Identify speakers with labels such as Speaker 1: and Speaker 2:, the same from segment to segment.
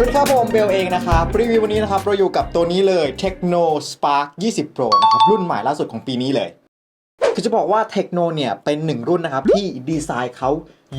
Speaker 1: สวัสดีครับผมเบลเองนะครับรีวิววันนี้นะครับ เราอยู่กับตัวนี้เลย Techno Spark 20 Pro นะครับ รุ่นใหม่ล่าสุดของปีนี้เลย คือจะบอกว่า Techno เนี่ย เป็นหนึ่งรุ่นนะครับ ที่ดีไซน์เขา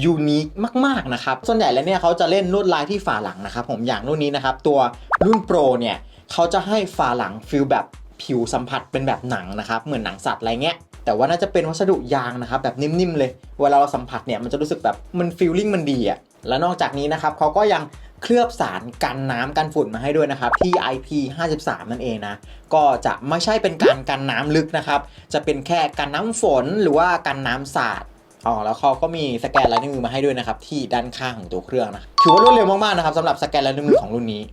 Speaker 1: ยูนิคมาก ๆ นะครับ ส่วนใหญ่แล้วเนี่ยเขาจะเล่นลวดลายที่ฝาหลังนะครับ ผมอย่างรุ่นนี้นะครับ ตัวรุ่น Pro เนี่ยเขาจะให้ฝาหลังฟิลแบบผิวสัมผัสเป็นแบบหนังนะครับเหมือนหนังสัตว์อะไรเงี้ยแต่ว่าน่าจะเป็นวัสดุยางนะครับแบบนิ่มๆเลย เวลาเราสัมผัสเนี่ยมันจะรู้สึกแบบมันฟีลลิ่งมันดีอะและนอกจากนี้นะครับเขาก็ยัง เคลือบสารกันน้ำกันฝุ่นมาให้ด้วยนะครับ ที่ IP53 นั่นเองนะ ก็จะไม่ใช่เป็นการกันน้ำลึกนะครับ จะเป็นแค่กันน้ำฝนหรือว่ากันน้ำสาดอ๋อแล้วเขาก็มีสแกนลายนิ้วมือมาให้ด้วยนะครับ ที่ด้านข้างของตัวเครื่องนะถือว่ารวดเร็วมากๆนะครับสำหรับสแกนลายนิ้วมือของรุ่นนี้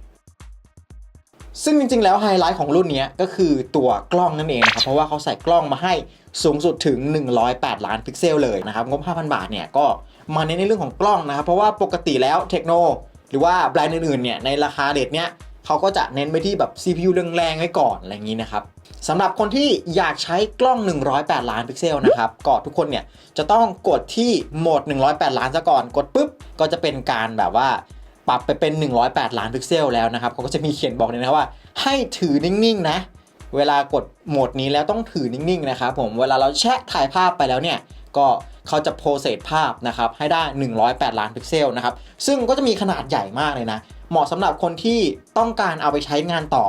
Speaker 1: ซึ่งจริงๆ แล้วไฮไลท์ของรุ่นนี้ก็คือตัวกล้องนั่นเองนะครับ เพราะว่าเขาใส่กล้องมาให้สูงสุดถึง 108 ล้านพิกเซลเลยนะครับ งบ 5,000 บาทเนี่ยก็มาเน้นในเรื่องของกล้องนะครับ เพราะว่าปกติแล้วเทคโน หรือว่าแบรนด์อื่นๆเนี่ยในราคาเด็ดเนี้ยเขาก็จะเน้นไปที่แบบ CPU แรงๆไว้ก่อนอะไรอย่างนี้นะครับสำหรับคนที่อยากใช้กล้อง 108 ล้านพิกเซลนะครับก็ทุกคนเนี่ยจะต้องกดที่โหมด 108 ล้านซะก่อนกดปุ๊บก็จะเป็นการแบบว่าปรับไปเป็น 108 ล้านพิกเซลแล้วนะครับเขาก็จะมีเขียนบอกเลยนะครับว่า ให้ถือนิ่งๆนะเวลากดโหมดนี้แล้วต้องถือนิ่งๆนะครับผมเวลาเราแชะถ่ายภาพไปแล้วเนี่ย ก็เขาจะโปรเซสภาพนะครับให้ได้ 108 ล้านพิกเซลนะครับ ซึ่งก็จะมีขนาดใหญ่มากเลยนะ เหมาะสำหรับคนที่ต้องการเอาไปใช้งานต่อ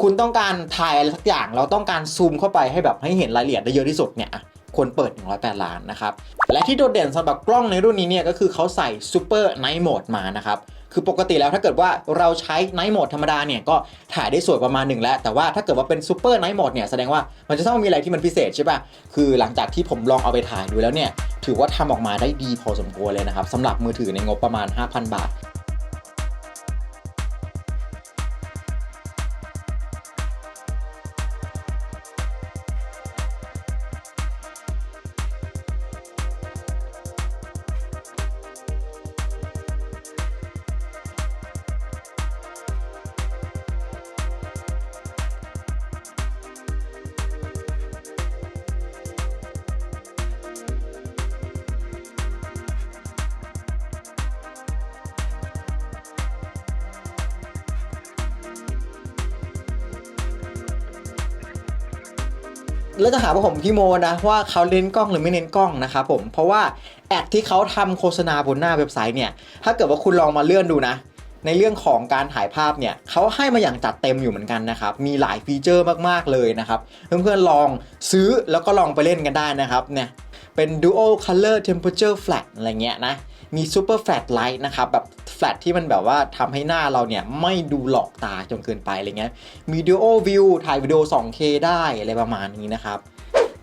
Speaker 1: คุณต้องการถ่ายอะไรสักอย่าง เราต้องการซูมเข้าไปให้แบบให้เห็นรายละเอียดได้เยอะที่สุดเนี่ย ควรเปิด 108 ล้านนะครับ และที่โดดเด่นสำหรับกล้องในรุ่นนี้เนี่ยก็คือเขาใส่ Super Night Mode มานะครับคือปกติแล้วถ้าเกิดว่าเราใช้ Night Mode ธรรมดาเนี่ยก็ถ่ายได้สวยประมาณหนึ่งแล้ว แต่ว่าถ้าเกิดว่าเป็น Super Night Mode เนี่ยแสดงว่ามันจะต้องมีอะไรที่มันพิเศษใช่ป่ะ คือหลังจากที่ผมลองเอาไปถ่ายดูแล้วเนี่ย ถือว่าทำออกมาได้ดีพอสมควรเลยนะครับสำหรับมือถือในงบประมาณ 5,000 บาท แล้วจะหาว่าผมพี่โมนะว่าเขาเน้นกล้องหรือไม่เน้นกล้องนะครับผมเพราะว่าแอดที่เขาทำโฆษณาบนหน้าเว็บไซต์เนี่ยถ้าเกิดว่าคุณลองมาเลื่อนดูนะในเรื่องของการถ่ายภาพเนี่ยเขาให้มาอย่างจัดเต็มอยู่เหมือนกันนะครับ มีหลายฟีเจอร์มากๆเลยนะครับ เพื่อนๆลองซื้อแล้วก็ลองไปเล่นกันได้นะครับเนี่ย เป็น Dual Color Temperature Flat อะไรเงี้ยนะ มี Super Flat Light นะครับ แบบ flat ที่มันแบบว่าทำให้หน้าเราเนี่ย ไม่ดูหลอกตาจนเกินไปอะไรเงี้ย มี Dual View ถ่ายวิดีโอ 2K ได้อะไรประมาณนี้นะครับ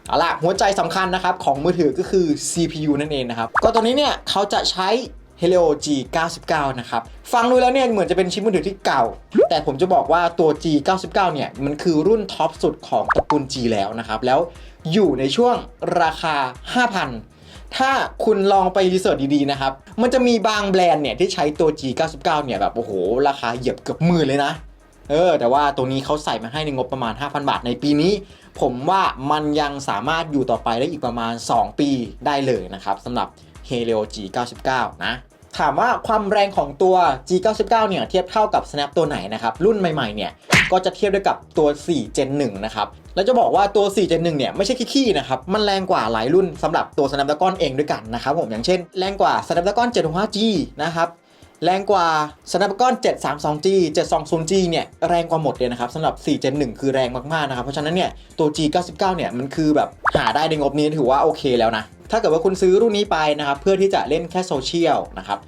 Speaker 1: เอาล่ะ หัวใจสำคัญนะครับ ของมือถือก็คือ CPU นั่นเองนะครับ ก็ตัวนี้เนี่ยเขาจะใช้ Helio G99 นะครับ ฟังดูแล้วเนี่ยเหมือนจะเป็นชิ้นมือถือที่เก่า แต่ผมจะบอกว่าตัว G99 เนี่ย มันคือรุ่นท็อปสุดของตระกูล G แล้วนะครับ แล้ว อยู่ในช่วงราคา 5,000 ถ้าคุณลองไปรีเสิร์ชดีๆนะครับ มันจะมีบางแบรนด์เนี่ยที่ใช้ตัว G99 เนี่ยแบบโอ้โห ราคาเหยียบเกือบหมื่นเลยนะ เออ แต่ว่าตัวนี้เขาใส่มาให้ในงบประมาณ 5,000 บาทในปีนี้ ผมว่ามันยังสามารถอยู่ต่อไปได้อีกประมาณ 2 ปีได้เลยนะครับสำหรับ Helio G99 นะถามว่าความแรงของตัว G99 เนี่ยเทียบเท่ากับ Snap ตัวไหนนะครับ รุ่นใหม่ๆเนี่ย ก็จะเทียบได้กับตัว 4 Gen 1 นะครับ แล้วจะบอกว่าตัว 4 Gen 1 เนี่ยไม่ใช่ขี้ๆนะครับ มันแรงกว่าหลายรุ่นสำหรับตัว Snapdragon เองด้วยกันนะครับผม อย่างเช่นแรงกว่า Snapdragon 765G นะครับ แรงกว่า Snapdragon 732G 720G เนี่ยแรงกว่าหมดเลยนะครับสำหรับ 4 Gen 1 คือแรงมากๆนะครับ เพราะฉะนั้นเนี่ยตัว G99 เนี่ยมันคือแบบหาได้ในงบนี้ถือว่าโอเคแล้วนะ ถ้าเกิดว่าคุณซื้อรุ่นนี้ไปนะครับเพื่อที่จะเล่นแค่โซเชียลนะครับ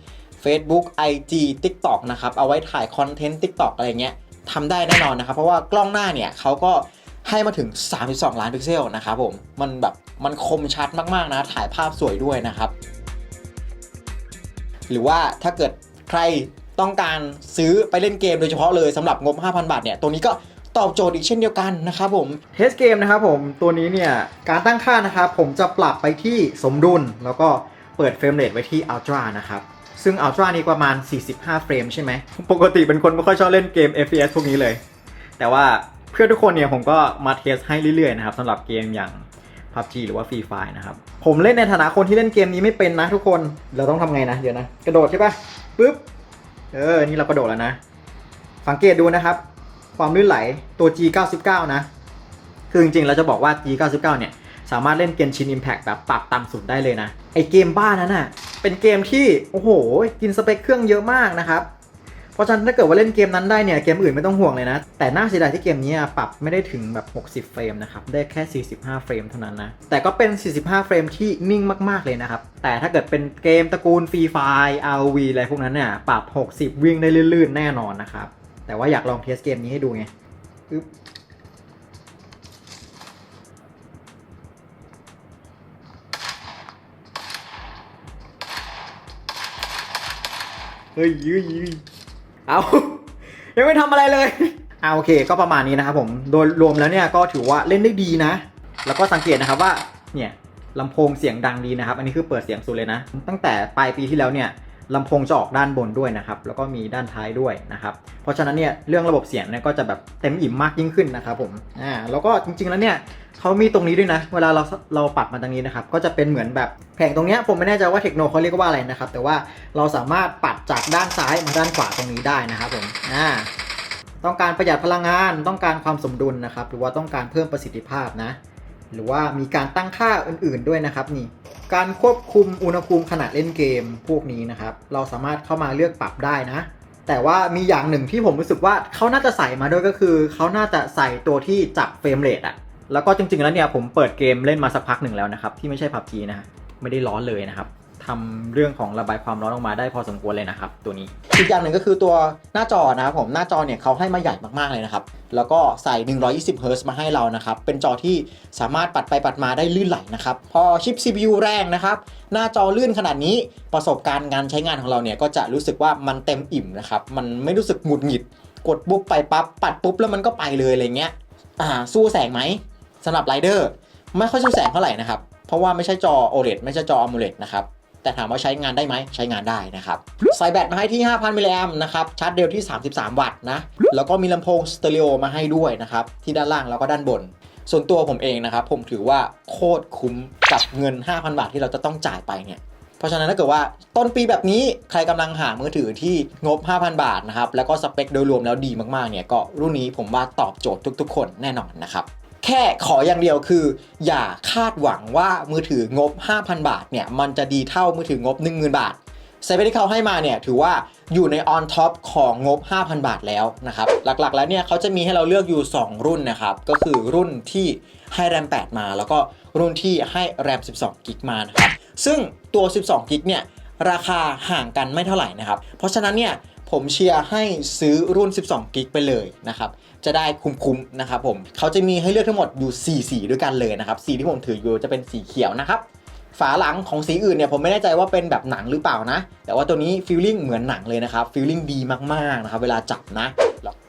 Speaker 1: Facebook IG TikTok นะครับ เอาไว้ถ่ายคอนเทนต์ TikTok อะไรเงี้ย ทำได้แน่นอนนะครับ เพราะว่ากล้องหน้าเนี่ยเขาก็ให้มาถึง 32 ล้านพิกเซลนะครับผม มันแบบมันคมชัดมากๆนะ ถ่ายภาพสวยด้วยนะครับ หรือว่าถ้าเกิดใครต้องการซื้อไปเล่นเกมโดยเฉพาะเลยสำหรับงบ 5,000 บาทเนี่ย ตัวนี้ก็ตอบโจทย์อีกเช่นเดียวกันนะครับผมเทสเกมนะครับผม ตัวนี้เนี่ย การตั้งค่านะครับผมจะปรับไปที่สมดุล แล้วก็เปิดเฟรมเรทไว้ที่ Ultra นะครับ ซึ่ง Ultra นี่ประมาณ 45 เฟรมใช่ไหม ปกติเป็นคนไม่ค่อยชอบเล่นเกม FPS พวกนี้เลย แต่ว่าเพื่อทุกคนเนี่ยผมก็มาเทสให้เรื่อยๆนะครับสำหรับเกมอย่าง PUBG หรือว่า Free Fire นะครับ ผมเล่นในฐานะคนที่เล่นเกมนี้ไม่เป็นนะทุกคน เราต้องทำไงนะ เดี๋ยวนะ กระโดดใช่ปะปึ๊บ เออ นี่เรากระโดดแล้วนะ สังเกตดูนะครับ ความลื่นไหลตัว G99 นะ คือจริงๆเราจะบอกว่า G99 เนี่ย สามารถเล่นเกมชิน Impact แบบปรับต่ำสุดได้เลยนะ ไอเกมบ้านั้นน่ะ เป็นเกมที่ โอ้โห กินสเปคเครื่องเยอะมากนะครับ เพราะฉะนั้นถ้าเกิดว่าเล่นเกมนั้นได้เนี่ย เกมอื่นไม่ต้องห่วงเลยนะ แต่น่าเสียดายที่เกมนี้ปรับไม่ได้ถึงแบบ 60 เฟรมนะครับ ได้แค่ 45 เฟรมเท่านั้นนะ แต่ก็เป็น 45 เฟรมที่นิ่งมากๆเลยนะครับ แต่ถ้าเกิดเป็นเกมตระกูลฟรีไฟ Rv อะไรพวกนั้นเนี่ย ปรับ 60 วิ่งได้ลื่นๆ แน่นอนนะครับ แต่ว่าอยากลองเทสเกมนี้ให้ดูไงอึ๊บ เฮ้ยยื้อยื้อเอายังไม่ทำอะไรเลยเอาโอเค ก็ประมาณนี้นะครับผมโดยรวมแล้วเนี่ยก็ถือว่าเล่นได้ดีนะ แล้วก็สังเกตนะครับว่าเนี่ยลำโพงเสียงดังดีนะครับ อันนี้คือเปิดเสียงสุดเลยนะ ตั้งแต่ปลายปีที่แล้วเนี่ย ลำโพงจะออกด้านบนด้วยนะครับ แล้วก็มีด้านท้ายด้วยนะครับ เพราะฉะนั้นเนี่ยเรื่องระบบเสียงเนี่ยก็จะแบบเต็มอิ่มมากยิ่งขึ้นนะครับผม อ่า แล้วก็จริงๆแล้วเนี่ยเขามีตรงนี้ด้วยนะ เวลาเราเราปัดมาตรงนี้นะครับ ก็จะเป็นเหมือนแบบแผงตรงเนี้ยผมไม่แน่ใจว่าเทคโนเขาเรียกว่าอะไรนะครับ แต่ว่าเราสามารถปัดจากด้านซ้ายมาด้านขวาตรงนี้ได้นะครับผม อ่า ต้องการประหยัดพลังงาน ต้องการความสมดุลนะครับ หรือว่าต้องการเพิ่มประสิทธิภาพนะ หรือว่ามีการตั้งค่าอื่น ๆด้วยนะครับนี่ การควบคุมอุณหภูมิขณะเล่นเกมพวกนี้นะครับ เราสามารถเข้ามาเลือกปรับได้นะ แต่ว่ามีอย่างหนึ่งที่ผมรู้สึกว่าเขาน่าจะใส่มาด้วยก็คือเขาน่าจะใส่ตัวที่จับเฟรมเรทอะแล้วก็จริงๆแล้วเนี่ยผมเปิดเกมเล่นมาสักพักหนึ่งแล้วนะครับ ที่ไม่ใช่ PUBG นะฮะไม่ได้ร้อนเลยนะครับ ทำเรื่องของระบายความร้อนออกมาได้พอสมควรเลยนะครับ ตัวนี้อีกอย่างหนึ่งก็คือตัวหน้าจอนะครับผมหน้าจอเนี่ยเขาให้มาใหญ่มากๆเลยนะครับแล้วก็ใส่ 120เฮิร์ตซ์มาให้เรานะครับ เป็นจอที่สามารถปัดไปปัดมาได้ลื่นไหลนะครับ พอชิป CPU แรงนะครับ หน้าจอลื่นขนาดนี้ประสบการณ์การใช้งานของเราเนี่ย ก็จะรู้สึกว่ามันเต็มอิ่มนะครับ มันไม่รู้สึกหงุดหงิด กดปุ๊บไปปั๊บปัดปุ๊บแล้วมันก็ไปเลยอะไรเงี้ยอ่าสู้แสงไหมสำหรับไรเดอร์ไม่ค่อยสู้แสงเท่าไหร่นะครับ เพราะว่าไม่ใช่จอ OLED ไม่ใช่จอ AMOLED นะครับ แต่ถามว่าใช้งานได้ไหมใช้งานได้นะครับใส่แบตมาให้ที่ 5,000มิลลิแอมนะครับชาร์จเร็วที่ 33 วัตต์นะแล้วก็มีลำโพงสเตอริโอมาให้ด้วยนะครับที่ด้านล่างแล้วก็ด้านบนส่วนตัวผมเองนะครับผมถือว่าโคตรคุ้มกับเงิน 5,000 บาทที่เราจะต้องจ่ายไปเนี่ย เพราะฉะนั้นถ้าเกิดว่าต้นปีแบบนี้ใครกำลังหามือถือที่งบ 5,000 บาทนะครับแล้วก็สเปคโดยรวมแล้วดีมากๆเนี่ยก็รุ่นนี้ผมว่าตอบโจทย์ทุกๆ คนแน่นอนนะครับ แค่ขออย่างเดียวคือ อย่าคาดหวังว่ามือถืองบ 5,000 บาทเนี่ยมันจะดีเท่ามือถืองบ 10,000 บาทสเปคที่เขาให้มาเนี่ยถือว่าอยู่ใน on top ของงบ 5,000 บาทแล้วนะครับ หลักๆแล้วเนี่ยเขาจะมีให้เราเลือกอยู่ 2 รุ่นนะครับ ก็คือรุ่นที่ให้แรม 8 มา แล้วก็รุ่นที่ให้แรม 12 กิกมานะครับ ซึ่งตัว 12 กิกเนี่ยราคาห่างกันไม่เท่าไหร่นะครับ เพราะฉะนั้นเนี่ย ผมเชียร์ให้ซื้อรุ่น 12 กิกไปเลยนะครับ จะได้คุ้มๆนะครับผมเขาจะมีให้เลือกทั้งหมดอยู่4สีด้วยกันเลยนะครับ สีที่ผมถืออยู่จะเป็นสีเขียวนะครับ ฝาหลังของสีอื่นเนี่ยผมไม่แน่ใจว่าเป็นแบบหนังหรือเปล่านะ แต่ว่าตัวนี้ฟีลลิ่งเหมือนหนังเลยนะครับฟีลลิ่งดีมากๆนะครับเวลาจับนะ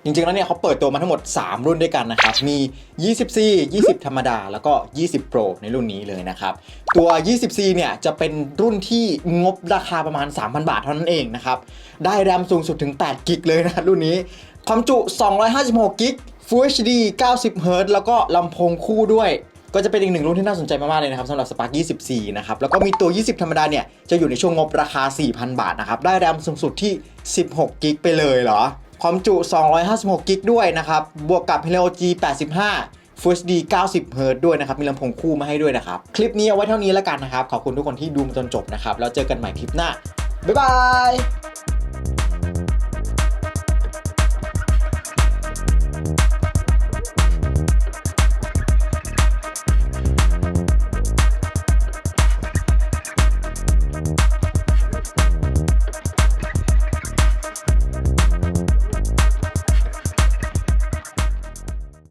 Speaker 1: จริงๆแล้วเนี่ยเขาเปิดตัวมาทั้งหมด 3 รุ่นด้วยกันนะครับ มี24 20 ธรรมดา แล้วก็ 20 Pro ในรุ่นนี้เลยนะครับ ตัว24เนี่ยจะเป็นรุ่นที่งบราคาประมาณ 3,000 บาทเท่านั้นเองนะครับ ได้แรมสูงสุดถึง 8 กิกเลยนะรุ่นนี้ ความจุ 256 กิก Full HD 90เฮิร์ตแล้วก็ลำโพงคู่ด้วยก็จะเป็นอีกหนึ่งรุ่นที่น่าสนใจมาก ๆ เลยนะครับสำหรับ Spark 24 นะครับ แล้วก็มีตัว 20 ธรรมดาเนี่ย จะอยู่ในช่วงงบราคา 4,000 บาทนะครับ ได้แรมสูงสุดที่ 16 กิกไปเลยเหรอ ความจุ 256 กิกด้วยนะครับ บวกกับ Helio G 85 Full HD 90 Hz ด้วยนะครับ มีลำโพงคู่มาให้ด้วยนะครับ คลิปนี้เอาไว้เท่านี้แล้วกันนะครับ ขอบคุณทุกคนที่ดูมาจนจบนะครับ แล้วเจอกันใหม่คลิปหน้า บ๊ายบาย